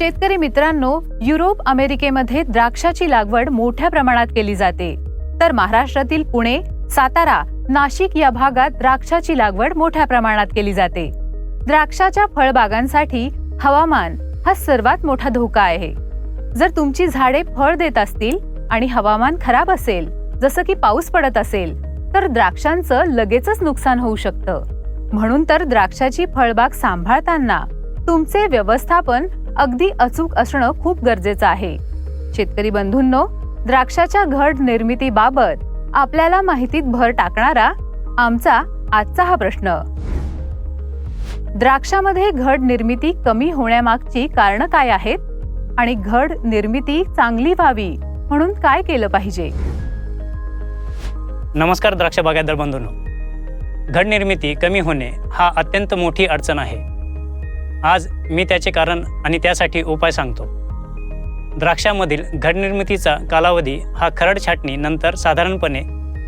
शेतकरी मित्रांनो युरोप अमेरिकेमध्ये द्राक्षाची लागवड मोठ्या प्रमाणात केली जाते. तर महाराष्ट्रातील पुणे सातारा नाशिक या भागात द्राक्षाची लागवड मोठ्या प्रमाणात केली जाते. द्राक्षाच्या फळबागांसाठी हवामान हा सर्वात मोठा धोका आहे. जर तुमची झाडे फळ देत असतील आणि हवामान खराब असेल जसं की पाऊस पडत असेल तर द्राक्षांचं लगेचच नुकसान होऊ शकतं. म्हणून तर द्राक्षाची फळबाग सांभाळताना तुमचे व्यवस्थापन अगदी अचूक असणं खूप गरजेचं आहे. शेतकरी बंधूंनो द्राक्षाच्या घड निर्मितीबाबत आपल्याला माहितीत भर टाकणारा आमचा आजचा हा प्रश्न. द्राक्षामध्ये घड निर्मिती कमी होण्यामागची कारणं काय आहेत आणि घड निर्मिती चांगली व्हावी म्हणून काय केलं पाहिजे? नमस्कार द्राक्ष बागायतदार बंधूंनो. घड निर्मिती कमी होणे हा अत्यंत मोठी अडचण आहे. आज मी त्याचे कारण आणि त्यासाठी उपाय सांगतो. द्राक्षामधील घडनिर्मितीचा कालावधी हा खरड छाटणी नंतर साधारणपणे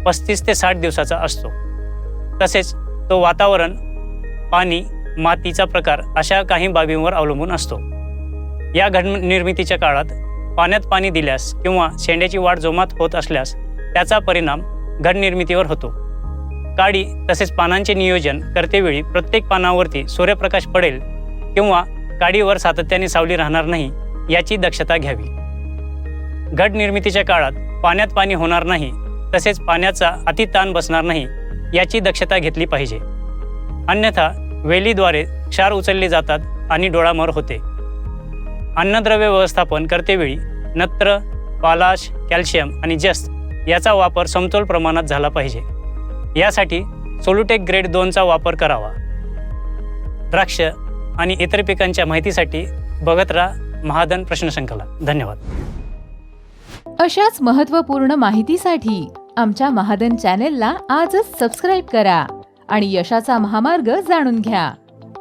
पस्तीस ते साठ दिवसाचा असतो. तसेच तो वातावरण पाणी मातीचा प्रकार अशा काही बाबींवर अवलंबून असतो. या घडनिर्मितीच्या काळात पाण्यात पाणी दिल्यास किंवा शेंड्याची वाढ जोमात होत असल्यास त्याचा परिणाम घडनिर्मितीवर होतो. काडी तसेच पानांचे नियोजन करतेवेळी प्रत्येक पानावरती सूर्यप्रकाश पडेल किंवा काडीवर सातत्याने सावली राहणार नाही याची दक्षता घ्यावी. घट निर्मितीच्या काळात पाण्यात पाणी होणार नाही तसेच पाण्याचा अति ताण बसणार नाही याची दक्षता घेतली पाहिजे. अन्यथा वेलीद्वारे क्षार उचलले जातात आणि डोळामोर होते. अन्नद्रव्य व्यवस्थापन करतेवेळी नत्र पालाश कॅल्शियम आणि जस्त याचा वापर समतोल प्रमाणात झाला पाहिजे. यासाठी सोलुटेक ग्रेड दोनचा वापर करावा. द्राक्ष आणि इतर पिकांच्या माहितीसाठी बघत राहा महाधन प्रश्नसंकला धन्यवाद. अशाच महत्त्वपूर्ण माहितीसाठी आमच्या महादन चॅनेलला आजच सबस्क्राईब करा आणि यशाचा महामार्ग जाणून घ्या.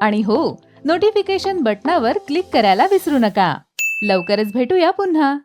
आणि हो नोटिफिकेशन बटनावर क्लिक करायला विसरू नका. लवकरच भेटूया पुन्हा.